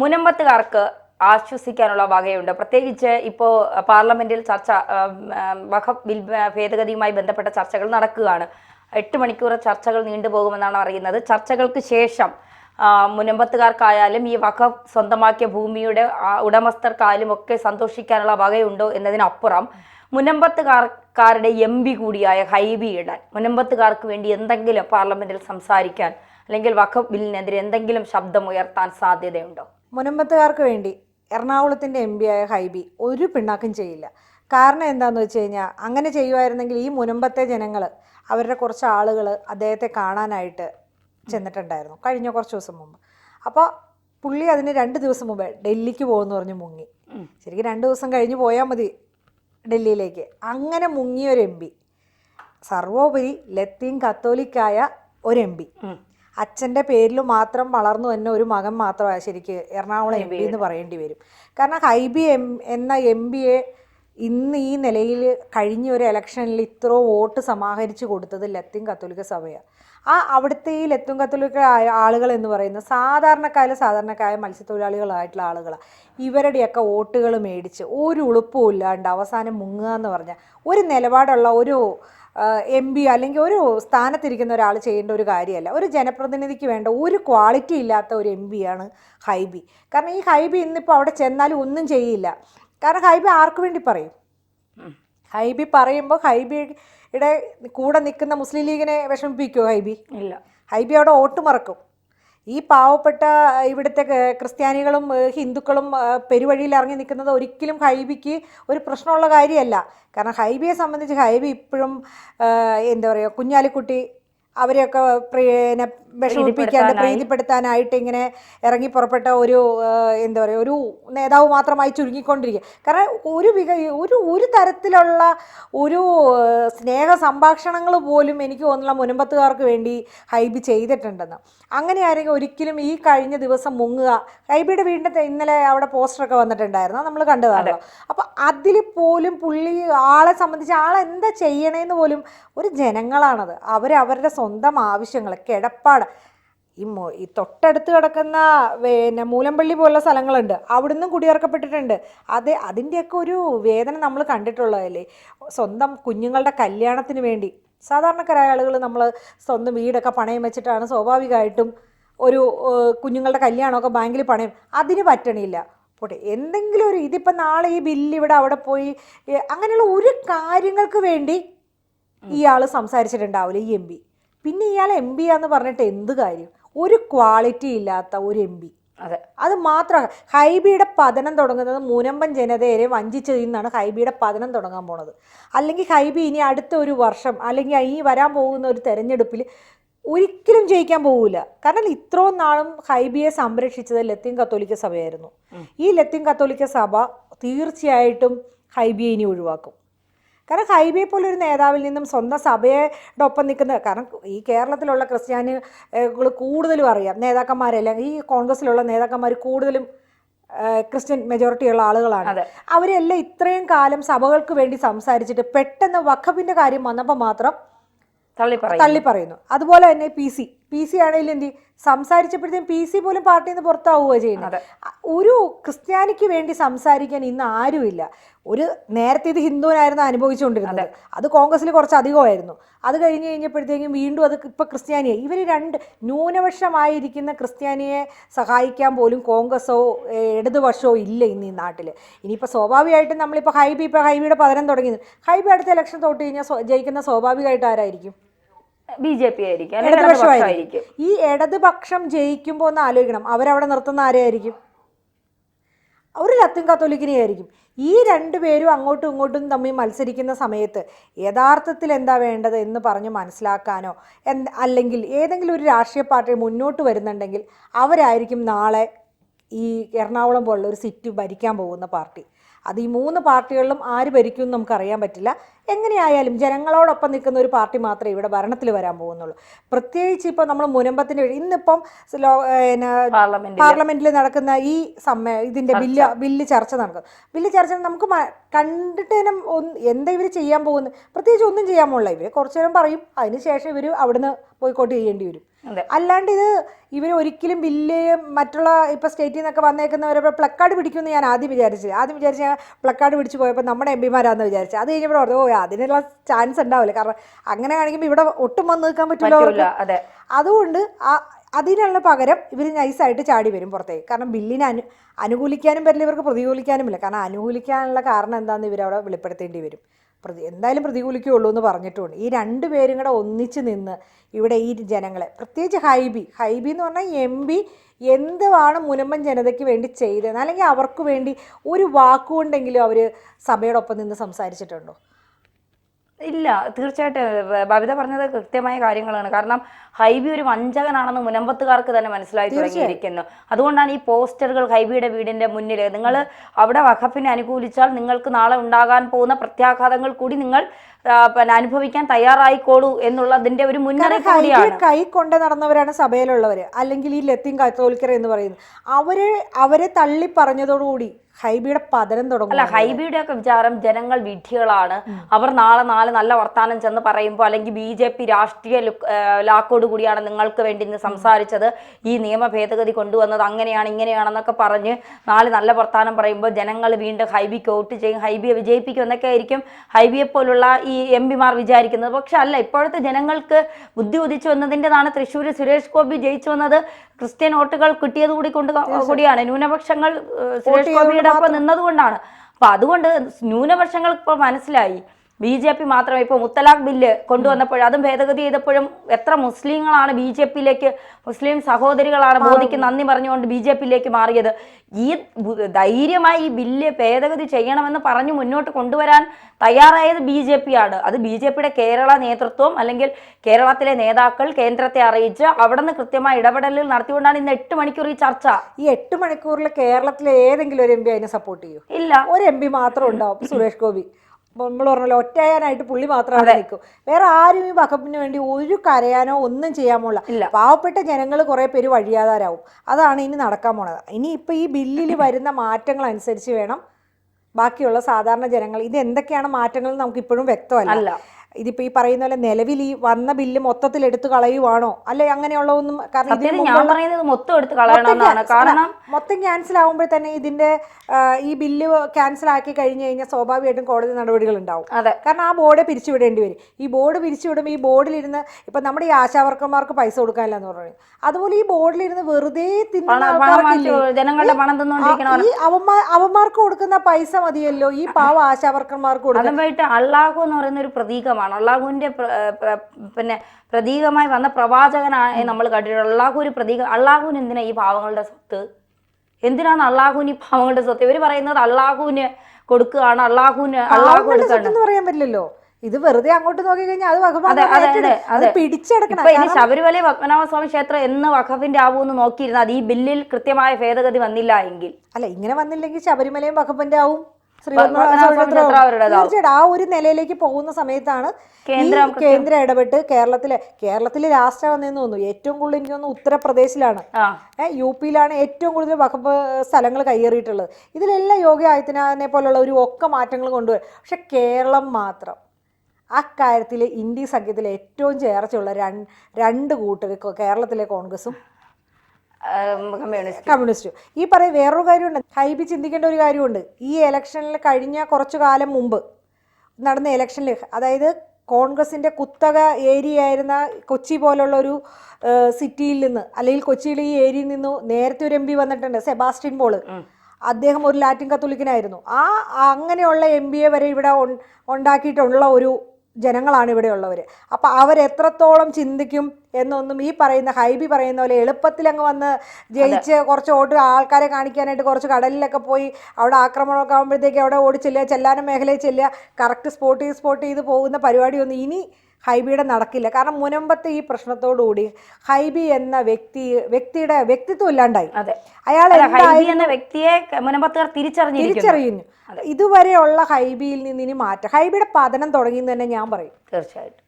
മുനമ്പത്തുകാർക്ക് ആശ്വസിക്കാനുള്ള വകയുണ്ട്. പ്രത്യേകിച്ച് ഇപ്പോൾ പാർലമെന്റിൽ ചർച്ച വഖഫ് ബിൽ ഭേദഗതിയുമായി ബന്ധപ്പെട്ട ചർച്ചകൾ നടക്കുകയാണ്. എട്ട് മണിക്കൂർ ചർച്ചകൾ നീണ്ടുപോകുമെന്നാണ് അറിയുന്നത്. ചർച്ചകൾക്ക് ശേഷം മുനമ്പത്തുകാർക്കായാലും ഈ വഖഫ് സ്വന്തമാക്കിയ ഭൂമിയുടെ ഉടമസ്ഥർക്കായാലും ഒക്കെ സന്തോഷിക്കാനുള്ള വകയുണ്ടോ എന്നതിനപ്പുറം മുനമ്പത്തുകാർക്കാരുടെ എം പി കൂടിയായ ഹൈബി ഇടാൻ മുനമ്പത്തുകാർക്ക് വേണ്ടി എന്തെങ്കിലും പാർലമെന്റിൽ സംസാരിക്കാൻ അല്ലെങ്കിൽ വഖഫ് ബില്ലിനെതിരെ എന്തെങ്കിലും ശബ്ദം ഉയർത്താൻ സാധ്യതയുണ്ടോ? മുനമ്പത്തുകാർക്ക് വേണ്ടി എറണാകുളത്തിന്റെ എം ആയ ഹൈബി ഒരു പിണ്ണാക്കും ചെയ്യില്ല. കാരണം എന്താണെന്ന് വെച്ച് കഴിഞ്ഞാൽ അങ്ങനെ ചെയ്യുമായിരുന്നെങ്കിൽ ഈ മുനമ്പത്തെ ജനങ്ങൾ അവരുടെ കുറച്ച് ആളുകൾ അദ്ദേഹത്തെ കാണാനായിട്ട് ചെന്നിട്ടുണ്ടായിരുന്നു കഴിഞ്ഞ കുറച്ച് ദിവസം മുമ്പ്. അപ്പോൾ പുള്ളി അതിന് രണ്ട് ദിവസം മുമ്പ് ഡൽഹിക്ക് പോകുമെന്ന് പറഞ്ഞ് മുങ്ങി. ശരിക്കും രണ്ട് ദിവസം കഴിഞ്ഞ് പോയാൽ മതി ഡൽഹിയിലേക്ക്. അങ്ങനെ മുങ്ങിയൊരു എം പി സർവോപരി ലത്തീൻ കത്തോലിക്കായ ഒരു എം പി. അച്ഛന്റെ പേരിൽ മാത്രം വളർന്നു തന്നെ ഒരു മകൻ മാത്രമാണ് ശരിക്ക് എറണാകുളം എം പി എന്ന് പറയേണ്ടി വരും. കാരണം ഹൈബി എം എന്ന എം പിയെ ഇന്ന് ഈ നിലയിൽ കഴിഞ്ഞ ഒരു ഇലക്ഷനിൽ ഇത്രയും വോട്ട് സമാഹരിച്ചു കൊടുത്തത് ലത്തീൻ കത്തോലിക്ക സഭയാണ്. ആ അവിടുത്തെ ഈ ലത്തീൻ കത്തോലിക്ക ആളുകൾ എന്ന് പറയുന്നത് സാധാരണക്കാരിൽ സാധാരണക്കാരായ മത്സ്യത്തൊഴിലാളികളായിട്ടുള്ള ആളുകളാണ്. ഇവരുടെയൊക്കെ വോട്ടുകൾ മേടിച്ച് ഒരു ഉളുപ്പും ഇല്ലാണ്ട് അവസാനം മുങ്ങുക എന്ന് പറഞ്ഞാൽ ഒരു നിലപാടുള്ള ഒരു എം പി അല്ലെങ്കിൽ ഒരു സ്ഥാനത്തിരിക്കുന്ന ഒരാൾ ചെയ്യേണ്ട ഒരു കാര്യമല്ല. ഒരു ജനപ്രതിനിധിക്ക് വേണ്ട ഒരു ക്വാളിറ്റി ഇല്ലാത്ത ഒരു എം പിയാണ് ഹൈബി. കാരണം ഈ ഹൈബി ഇന്നിപ്പോൾ അവിടെ ചെന്നാലും ഒന്നും ചെയ്യില്ല. കാരണം ഹൈബി ആർക്ക് വേണ്ടി പറയും? ഹൈബി പറയുമ്പോൾ ഹൈബിയുടെ കൂടെ നിൽക്കുന്ന മുസ്ലിം ലീഗിനെ വിഷമിപ്പിക്കുമോ ഹൈബി? ഇല്ല. ഹൈബി അവിടെ ഓട്ട് മറക്കും. ഈ പാവപ്പെട്ട ഇവിടുത്തെ ക്രിസ്ത്യാനികളും ഹിന്ദുക്കളും പെരുവഴിയിൽ ഇറങ്ങി നിൽക്കുന്നത് ഒരിക്കലും ഹൈബിക്ക് ഒരു പ്രശ്നമുള്ള കാര്യമല്ല. കാരണം ഹൈബിയെ സംബന്ധിച്ച് ഹൈബി ഇപ്പോഴും എന്താ പറയുക കുഞ്ഞാലിക്കുട്ടി അവരെയൊക്കെ പിന്നെ വിഷമിപ്പിക്കാണ്ട് പ്രീതിപ്പെടുത്താനായിട്ട് ഇങ്ങനെ ഇറങ്ങി പുറപ്പെട്ട ഒരു എന്താ പറയുക ഒരു നേതാവ് മാത്രമായി ചുരുങ്ങിക്കൊണ്ടിരിക്കുക. കാരണം ഒരു വിക ഒരു ഒരു തരത്തിലുള്ള ഒരു സ്നേഹ സംഭാഷണങ്ങൾ പോലും എനിക്ക് തോന്നുന്ന മുനമ്പത്തുകാർക്ക് വേണ്ടി ഹൈബി ചെയ്തിട്ടുണ്ടെന്ന്. അങ്ങനെ ആരെങ്കിലും ഒരിക്കലും ഈ കഴിഞ്ഞ ദിവസം മുങ്ങുക ഹൈബിയുടെ വീടിന്റെ ഇന്നലെ അവിടെ പോസ്റ്ററൊക്കെ വന്നിട്ടുണ്ടായിരുന്നു നമ്മൾ കണ്ടതാണല്ലോ. അപ്പോൾ അതിൽ പോലും പുള്ളി ആളെ സംബന്ധിച്ച് ആളെന്താ ചെയ്യണേന്ന് പോലും ഒരു ജനങ്ങളാണത്. അവരവരുടെ സ്വന്തം ആവശ്യങ്ങൾ കിടപ്പാട്. ഈ ഈ തൊട്ടടുത്ത് കിടക്കുന്ന പിന്നെ മൂലമ്പള്ളി പോലുള്ള സ്ഥലങ്ങളുണ്ട്. അവിടുന്ന് കുടിയിറക്കപ്പെട്ടിട്ടുണ്ട്. അത് അതിന്റെയൊക്കെ ഒരു വേദന നമ്മൾ കണ്ടിട്ടുള്ളതല്ലേ? സ്വന്തം കുഞ്ഞുങ്ങളുടെ കല്യാണത്തിന് വേണ്ടി. സാധാരണക്കാരായ ആളുകൾ നമ്മൾ സ്വന്തം വീടൊക്കെ പണയം വെച്ചിട്ടാണ് സ്വാഭാവികമായിട്ടും ഒരു കുഞ്ഞുങ്ങളുടെ കല്യാണമൊക്കെ ബാങ്കിൽ പണയം. അതിന് പറ്റണില്ല. പോട്ടെ എന്തെങ്കിലും ഒരു ഇതിപ്പോൾ നാളെ ഈ ബില്ല് ഇവിടെ അവിടെ പോയി അങ്ങനെയുള്ള ഒരു കാര്യങ്ങൾക്ക് വേണ്ടി ഇയാൾ സംസാരിച്ചിട്ടുണ്ടാവില്ല ഈ എം പി. പിന്നെ ഇയാൾ എം ബി ആന്ന് പറഞ്ഞിട്ട് എന്ത് കാര്യം? ഒരു ക്വാളിറ്റി ഇല്ലാത്ത ഒരു എം ബി അതെ. അത് മാത്രമാണ് ഹൈബിയുടെ പതനം തുടങ്ങുന്നത് മൂനമ്പൻ ജനതയെ വഞ്ചിച്ചതിൽ നിന്നാണ് ഹൈബിയുടെ പതനം തുടങ്ങാൻ പോണത്. അല്ലെങ്കിൽ ഹൈബി ഇനി അടുത്ത ഒരു വർഷം അല്ലെങ്കിൽ ഈ വരാൻ പോകുന്ന ഒരു തെരഞ്ഞെടുപ്പിൽ ഒരിക്കലും ജയിക്കാൻ പോകില്ല കാരണം ഇത്രയും നാളും ഹൈബിയെ സംരക്ഷിച്ചത് ലത്തീൻ കത്തോലിക്ക സഭയായിരുന്നു. ഈ ലത്തീൻ കത്തോലിക്ക സഭ തീർച്ചയായിട്ടും ഹൈബിയെ ഇനി ഒഴിവാക്കും. കാരണം ഹൈബിയെ പോലൊരു നേതാവിൽ നിന്നും സ്വന്തം സഭയുടെ ഒപ്പം നിൽക്കുന്ന കാരണം ഈ കേരളത്തിലുള്ള ക്രിസ്ത്യാനികൾ കൂടുതലും അറിയാം നേതാക്കന്മാരെല്ലാം ഈ കോൺഗ്രസ്സിലുള്ള നേതാക്കന്മാർ കൂടുതലും ക്രിസ്ത്യൻ മെജോറിറ്റി ഉള്ള ആളുകളാണ്. അവരെല്ലാം ഇത്രയും കാലം സഭകൾക്ക് വേണ്ടി സംസാരിച്ചിട്ട് പെട്ടെന്ന് വഖഫിന്റെ കാര്യം വന്നപ്പോൾ മാത്രം തള്ളി പറയുന്നു അതുപോലെ തന്നെ പി സി. പി സി ആണെങ്കിലും എന്ത്? സംസാരിച്ചപ്പോഴത്തേക്കും പി സി പോലും പാർട്ടിയിൽ നിന്ന് പുറത്താവുക ചെയ്യുന്നത്. ഒരു ക്രിസ്ത്യാനിക്ക് വേണ്ടി സംസാരിക്കാൻ ഇന്ന് ആരുമില്ല. ഒരു നേരത്തെ ഇത് ഹിന്ദുവിനായിരുന്നു അനുഭവിച്ചുകൊണ്ടിരുന്നത്. അത്. കോൺഗ്രസ്സിൽ കുറച്ച് അധികമായിരുന്നു. അത് കഴിഞ്ഞ് കഴിഞ്ഞപ്പോഴത്തേക്കും വീണ്ടും അത് ഇപ്പം ക്രിസ്ത്യാനിയെ ഇവർ രണ്ട് ന്യൂനപക്ഷമായിരിക്കുന്ന ക്രിസ്ത്യാനിയെ സഹായിക്കാൻ പോലും കോൺഗ്രസോ ഇടതുപക്ഷമോ ഇല്ല ഇന്ന് ഈ നാട്ടിൽ ഇനിയിപ്പോൾ സ്വാഭാവികമായിട്ടും നമ്മളിപ്പോൾ ഹൈബി ഇപ്പോൾ ഹൈബിയുടെ പതനം തുടങ്ങി ഹൈബി അടുത്ത ഇലക്ഷൻ തോട്ട് കഴിഞ്ഞാൽ ജയിക്കുന്ന സ്വാഭാവികമായിട്ട് ആരായിരിക്കും? ബി ജെ പി ആയിരിക്കും. ഇടതുപക്ഷമായിരിക്കും ഈ ഇടതുപക്ഷം ജയിക്കുമ്പോൾ ഒന്ന് ആലോചിക്കണം. അവരവിടെ നിർത്തുന്ന ആരെയായിരിക്കും? ഒരു ലത്തിൻ കത്തോലിക്കിനെ ആയിരിക്കും. ഈ രണ്ടുപേരും അങ്ങോട്ടും ഇങ്ങോട്ടും തമ്മിൽ മത്സരിക്കുന്ന സമയത്ത് യഥാർത്ഥത്തിൽ എന്താ വേണ്ടത് എന്ന് പറഞ്ഞ് മനസ്സിലാക്കാനോ എന്ത് അല്ലെങ്കിൽ ഏതെങ്കിലും ഒരു രാഷ്ട്രീയ പാർട്ടി മുന്നോട്ട് വരുന്നുണ്ടെങ്കിൽ അവരായിരിക്കും നാളെ ഈ എറണാകുളം പോലുള്ള ഒരു സിറ്റ് ഭരിക്കാൻ പോകുന്ന പാർട്ടി. അത് ഈ മൂന്ന് പാർട്ടികളിലും ആര് ഭരിക്കും എന്ന് നമുക്കറിയാൻ പറ്റില്ല. എങ്ങനെയായാലും ജനങ്ങളോടൊപ്പം നിൽക്കുന്ന ഒരു പാർട്ടി മാത്രമേ ഇവിടെ ഭരണത്തിൽ വരാൻ പോകുന്നുള്ളൂ. പ്രത്യേകിച്ച് ഇപ്പോൾ നമ്മൾ മുനമ്പത്തിന്റെ ഇന്നിപ്പം പാർലമെന്റിൽ നടക്കുന്ന ഈ സമ്മേ ഇതിന്റെ ബില്ല് ബില്ല് ചർച്ച നടക്കും. ബില്ല് ചർച്ച നമുക്ക് കണ്ടിട്ട് തന്നെ ഒന്ന് എന്താ ഇവർ ചെയ്യാൻ പോകുന്നത് പ്രത്യേകിച്ച് ഒന്നും ചെയ്യാൻ പോകില്ല ഇവർ കുറച്ചു നേരം പറയും. അതിനുശേഷം ഇവർ അവിടുന്ന് ബോയ്ക്കോട്ട് ചെയ്യേണ്ടി വരും അല്ലാണ്ട് ഇത് ഇവർ ഒരിക്കലും ബില്ല് മറ്റുള്ള ഇപ്പോൾ സ്റ്റേറ്റിൽ നിന്നൊക്കെ വന്നേക്കുന്നവരെ പ്ലക്കാർഡ് പിടിക്കുമെന്ന് ഞാൻ ആദ്യം വിചാരിച്ചത്. ആദ്യം വിചാരിച്ച് ഞാൻ പ്ലക്കാർഡ് പിടിച്ച് പോയപ്പോൾ നമ്മുടെ എം പിമാരാന്ന് വിചാരിച്ചത് അത് കഴിഞ്ഞപ്പോൾ ഓ അതിനുള്ള ചാൻസ് ഉണ്ടാവില്ല. കാരണം അങ്ങനെ കാണിക്കുമ്പോൾ ഇവിടെ ഒട്ടും വന്ന് നിൽക്കാൻ പറ്റില്ല പറ്റൂല. അതെ. അതുകൊണ്ട് ആ- അതിനുള്ള പകരം ഇവർ നൈസായിട്ട് ചാടി വരും പുറത്തേക്ക്. കാരണം ബില്ലിനെ അനു അനുകൂലിക്കാനും പറ്റില്ല ഇവർക്ക് പ്രതികൂലിക്കാനും ഇല്ല കാരണം അനുകൂലിക്കാനുള്ള കാരണം എന്താണെന്ന് ഇവരവിടെ വെളിപ്പെടുത്തേണ്ടി വരും. പ്രതി എന്തായാലും പ്രതികൂലിക്കുകയുള്ളൂ എന്ന് പറഞ്ഞിട്ടുണ്ട്. ഈ രണ്ട് പേരും കൂടെ ഒന്നിച്ച് നിന്ന് ഇവിടെ ഈ ജനങ്ങളെ പ്രത്യേകിച്ച് ഹൈബി ഹൈബി എന്ന് പറഞ്ഞാൽ എം പി എന്തുവാണ് മുനമ്പൻ ജനതയ്ക്ക് വേണ്ടി ചെയ്തത് അല്ലെങ്കിൽ അവർക്ക് വേണ്ടി ഒരു വാക്കുകൊണ്ടെങ്കിലും അവർ സഭയോടൊപ്പം നിന്ന് സംസാരിച്ചിട്ടുണ്ടോ? ഇല്ല തീർച്ചയായിട്ടും. ബബിത പറഞ്ഞത് കൃത്യമായ കാര്യങ്ങളാണ്. കാരണം ഹൈബി ഒരു വഞ്ചകനാണെന്ന് മുനമ്പത്തുകാർക്ക് തന്നെ മനസ്സിലായി തുടങ്ങിയിരിക്കുന്നു. അതുകൊണ്ടാണ് ഈ പോസ്റ്ററുകൾ ഹൈബിയുടെ വീടിന്റെ മുന്നിൽ നിങ്ങൾ അവിടെ വഖഫിനെ അനുകൂലിച്ചാൽ നിങ്ങൾക്ക് നാളെ ഉണ്ടാകാൻ പോകുന്ന പ്രത്യാഘാതങ്ങൾ കൂടി നിങ്ങൾ പിന്നെ അനുഭവിക്കാൻ തയ്യാറായിക്കോളൂ എന്നുള്ളതിന്റെ ഒരു മുന്നറിയിപ്പ് കൂടിയാണ്. കൈ കൊണ്ട് നടന്നവരാണ് സഭയിലുള്ളവർ അല്ലെങ്കിൽ ഈ ലത്തീൻ കത്തോലിക്കർ എന്ന് പറയുന്നത്. അവരെ അവരെ തള്ളി പറഞ്ഞതോടുകൂടി ഹൈബിയുടെ പതനം തുടങ്ങും. അല്ല ഹൈബിയുടെ ഒക്കെ വിചാരം ജനങ്ങൾ വിഡ്ഢികളാണ്. അവർ നാളെ നാളെ നല്ല വർത്താനം ചെന്ന് പറയുമ്പോൾ അല്ലെങ്കിൽ ബി ജെ പി രാഷ്ട്രീയ ലാക്കോട് കൂടിയാണ് നിങ്ങൾക്ക് വേണ്ടി ഇന്ന് സംസാരിച്ചത്. ഈ നിയമ ഭേദഗതി കൊണ്ടുവന്നത് അങ്ങനെയാണ് ഇങ്ങനെയാണെന്നൊക്കെ പറഞ്ഞ് നാളെ നല്ല വർത്താനം പറയുമ്പോൾ ജനങ്ങൾ വീണ്ടും ഹൈബിക്ക് വോട്ട് ചെയ്യും. ഹൈബിയെ വിജയിപ്പിക്കും എന്നൊക്കെ ആയിരിക്കും. ഹൈബിയെ പോലുള്ള ഈ എം പിമാർ വിചാരിക്കുന്നത്. പക്ഷെ അല്ല ഇപ്പോഴത്തെ ജനങ്ങൾക്ക് ബുദ്ധി ഉദിച്ചു വന്നതിന്റെതാണ് തൃശ്ശൂർ സുരേഷ് ഗോപി ജയിച്ചു വന്നത്. ക്രിസ്ത്യൻ വോട്ടുകൾ കിട്ടിയത് കൂടി കൊണ്ട് കൂടിയാണ്. ന്യൂനപക്ഷങ്ങൾ സുരേഷ് ഗോപിയുടെ ഒപ്പം നിന്നതുകൊണ്ടാണ്. അപ്പൊ അതുകൊണ്ട് ന്യൂനപക്ഷങ്ങൾ ഇപ്പോൾ മനസ്സിലായി. ബി ജെ പി മാത്രമേ ഇപ്പോൾ മുത്തലാഖ് ബില്ല് കൊണ്ടുവന്നപ്പോഴും അതും ഭേദഗതി ചെയ്തപ്പോഴും എത്ര മുസ്ലിങ്ങളാണ് ബി ജെ പിയിലേക്ക് മുസ്ലിം സഹോദരികളാണ് മോദിക്ക് നന്ദി പറഞ്ഞുകൊണ്ട് ബി ജെ പിയിലേക്ക് മാറിയത്. ഈ ധൈര്യമായി ഈ ബില്ല് ഭേദഗതി ചെയ്യണമെന്ന് പറഞ്ഞു മുന്നോട്ട് കൊണ്ടുവരാൻ തയ്യാറായത് ബി ജെ പി ആണ് അത് ബി ജെ പിയുടെ കേരള നേതൃത്വം അല്ലെങ്കിൽ കേരളത്തിലെ നേതാക്കൾ കേന്ദ്രത്തെ അറിയിച്ച് അവിടെ നിന്ന് കൃത്യമായ ഇടപെടലുകൾ നടത്തിക്കൊണ്ടാണ് ഇന്ന് എട്ട് മണിക്കൂർ ഈ ചർച്ച. ഈ എട്ട് മണിക്കൂറിൽ കേരളത്തിലെ ഏതെങ്കിലും ഒരു എം പി അതിനെ സപ്പോർട്ട് ചെയ്യും? ഇല്ല. ഒരു എം പി മാത്രം ഉണ്ടാവും. സുരേഷ് ഗോപി. നമ്മൾ പറഞ്ഞല്ലോ ഒറ്റയാനായിട്ട് പുള്ളി മാത്രമാണ് നിൽക്കും. വേറെ ആരും ഈ വകപ്പിന് വേണ്ടി ഒരു കരയാനോ ഒന്നും ചെയ്യാൻ പോകില്ല. പാവപ്പെട്ട ജനങ്ങൾ കുറേ പേര് വഴിയാതാരാവും. അതാണ് ഇനി നടക്കാൻ പോണത്. ഇനി ഇപ്പൊ ഈ ബില്ലിൽ വരുന്ന മാറ്റങ്ങൾ അനുസരിച്ച് വേണം ബാക്കിയുള്ള സാധാരണ ജനങ്ങൾ. ഇത് എന്തൊക്കെയാണ് മാറ്റങ്ങൾ നമുക്ക് ഇപ്പോഴും വ്യക്തമല്ല. ഇതിപ്പോ ഈ പറയുന്ന പോലെ നിലവിൽ ഈ വന്ന ബില്ല് മൊത്തത്തിൽ എടുത്തു കളയുവാണോ? അല്ലെ അങ്ങനെയുള്ള ഒന്നും കാരണം ഇതിന് ഞാൻ പറയുന്നത് മൊത്തം എടുത്ത് കളയണമെന്നാണ്. കാരണം മൊത്തം ക്യാൻസൽ ആകുമ്പോൾ തന്നെ ഇതിന്റെ ഈ ബില്ല് ക്യാൻസൽ ആക്കി കഴിഞ്ഞു കഴിഞ്ഞാൽ സ്വാഭാവികമായിട്ടും കോടതി നടപടികൾ ഉണ്ടാവും. അതെ. കാരണം ആ ബോർഡ് പിരിച്ചുവിടേണ്ടി വരും. ഈ ബോർഡ് പിരിച്ചുവിടുമ്പോൾ ഈ ബോർഡിലിരുന്ന് ഇപ്പം നമ്മുടെ ഈ ആശാവർക്കർമാർക്ക് പൈസ കൊടുക്കാനില്ല എന്ന് പറഞ്ഞു. അതുപോലെ ഈ ബോർഡിലിരുന്ന് വെറുതെ ജനങ്ങളുടെ പണം തിന്നുകൊണ്ടിരിക്കണ ഈ അവന്മാ അവന്മാർക്ക് കൊടുക്കുന്ന പൈസ മതിയല്ലോ. ഈ പാവ ആശാവർക്കർമാർക്ക് കൊടുക്കാൻ. അള്ളാഹു എന്ന് പറയുന്ന ഒരു പ്രതീകമാണ്. അള്ളാഹുവിന്റെ പ്ര- പ്ര- പിന്നെ പ്രതീകമായി വന്ന പ്രവാചകനാണ് നമ്മൾ കണ്ടിട്ടുള്ളത് അള്ളാഹു ഒരു പ്രതീക അള്ളാഹുവിന് എന്തിനാ ഈ പാവങ്ങളുടെ സ്വത്ത്? എന്തിനാണ് അള്ളാഹുവിന് ഈ പാവങ്ങളുടെ സ്വത്ത്? ഇവർ പറയുന്നത് അള്ളാഹുവിന് കൊടുക്കുകയാണ് അള്ളാഹുവിന് അള്ളാഹു കൊടുക്കുകയാണ്. പറയാൻ പറ്റില്ലല്ലോ. ഇത് വെറുതെ അങ്ങോട്ട് നോക്കി കഴിഞ്ഞാൽ അത് അതെ. പിടിച്ചെടുക്കണം. ഇനി ശബരിമല പത്മനാഭസ്വാമി ക്ഷേത്രം എന്ന് വഖഫിന്റെ ആവുമെന്ന് നോക്കിയിരുന്ന അത് ഈ ബില്ലിൽ കൃത്യമായ ഭേദഗതി വന്നില്ല എങ്കിൽ. അല്ല ഇങ്ങനെ വന്നില്ലെങ്കിൽ ശബരിമലയും വഖഫിന്റെ ആവും. തീർച്ചയായിട്ടും ആ ഒരു നിലയിലേക്ക് പോകുന്ന സമയത്താണ് കേന്ദ്ര ഇടപെട്ട് കേരളത്തിലെ കേരളത്തിലെ രാഷ്ട്രം വന്നതെന്ന് തോന്നുന്നു. ഏറ്റവും കൂടുതൽ എനിക്ക് തോന്നുന്നു ഉത്തർപ്രദേശിലാണ്. യു പിയിലാണ് ഏറ്റവും കൂടുതൽ വകുപ്പ് സ്ഥലങ്ങൾ കയ്യേറിയിട്ടുള്ളത്. ഇതിലെല്ലാം യോഗി ആദിത്യനാഥിനെ പോലുള്ള ഒരു ഒക്കെ മാറ്റങ്ങൾ കൊണ്ടുവരും പക്ഷെ കേരളം മാത്രം അക്കാര്യത്തിൽ ഇന്ത്യ സഖ്യത്തിൽ ഏറ്റവും ചേർച്ചയുള്ള രണ്ട് കൂട്ടർ കേരളത്തിലെ കോൺഗ്രസും കമ്മ്യൂണിസ്റ്റ്. കമ്മ്യൂണിസ്റ്റും. ഈ പറയും വേറൊരു കാര്യമുണ്ട്. ഹൈബി ചിന്തിക്കേണ്ട ഒരു കാര്യമുണ്ട്. ഈ ഇലക്ഷനിൽ കഴിഞ്ഞ കുറച്ചു കാലം മുമ്പ് നടന്ന ഇലക്ഷനിൽ അതായത് കോൺഗ്രസിന്റെ കുത്തക ഏരിയ ആയിരുന്ന കൊച്ചി പോലുള്ള ഒരു സിറ്റിയിൽ നിന്ന് അല്ലെങ്കിൽ കൊച്ചിയിലെ ഈ ഏരിയയിൽ നിന്ന് നേരത്തെ ഒരു എം പി വന്നിട്ടുണ്ട് സെബാസ്റ്റ്യൻ പോൾ. അദ്ദേഹം ഒരു ലാറ്റിൻ കത്തോലിക്കനായിരുന്നു. ആ അങ്ങനെയുള്ള എം പിയെ വരെ ഇവിടെ ഉണ്ടാക്കിയിട്ടുള്ള ഒരു ജനങ്ങളാണ് ഇവിടെ ഉള്ളവർ അപ്പോൾ അവരെത്രത്തോളം ചിന്തിക്കും എന്നൊന്നും ഈ പറയുന്ന ഹൈബി പറയുന്ന പോലെ എളുപ്പത്തിൽ അങ്ങ് വന്ന് ജയിച്ച് കുറച്ച് ഓട്ട് ആൾക്കാരെ കാണിക്കാനായിട്ട് കുറച്ച് കടലിലൊക്കെ പോയി അവിടെ ആക്രമണമൊക്കെ ആകുമ്പോഴത്തേക്ക് അവിടെ ഓടിച്ചില്ല ചെല്ലാനും ചെല്ലാനം മേഖലയിൽ ചെല്ലുക കറക്റ്റ് സ്പോട്ട് ചെയ്ത് സ്പോട്ട് ചെയ്ത് പോകുന്ന പരിപാടിയൊന്നും ഇനി ഹൈബിയുടെ നടക്കില്ല. കാരണം മുനമ്പത്തെ ഈ പ്രശ്നത്തോടുകൂടി ഹൈബി എന്ന വ്യക്തി വ്യക്തിയുടെ വ്യക്തിത്വം ഇല്ലാണ്ടായി. അതെ. അയാൾ എന്ന വ്യക്തിയെ മുനമ്പത്തുകാർ തിരിച്ചറിഞ്ഞിരിക്കുന്നു. തിരിച്ചറിയുന്നു. ഇതുവരെയുള്ള ഹൈബിയിൽ നിന്ന് ഇനി മാറ്റം. ഹൈബിയുടെ പതനം തുടങ്ങി എന്ന് തന്നെ ഞാൻ പറയും. തീർച്ചയായിട്ടും.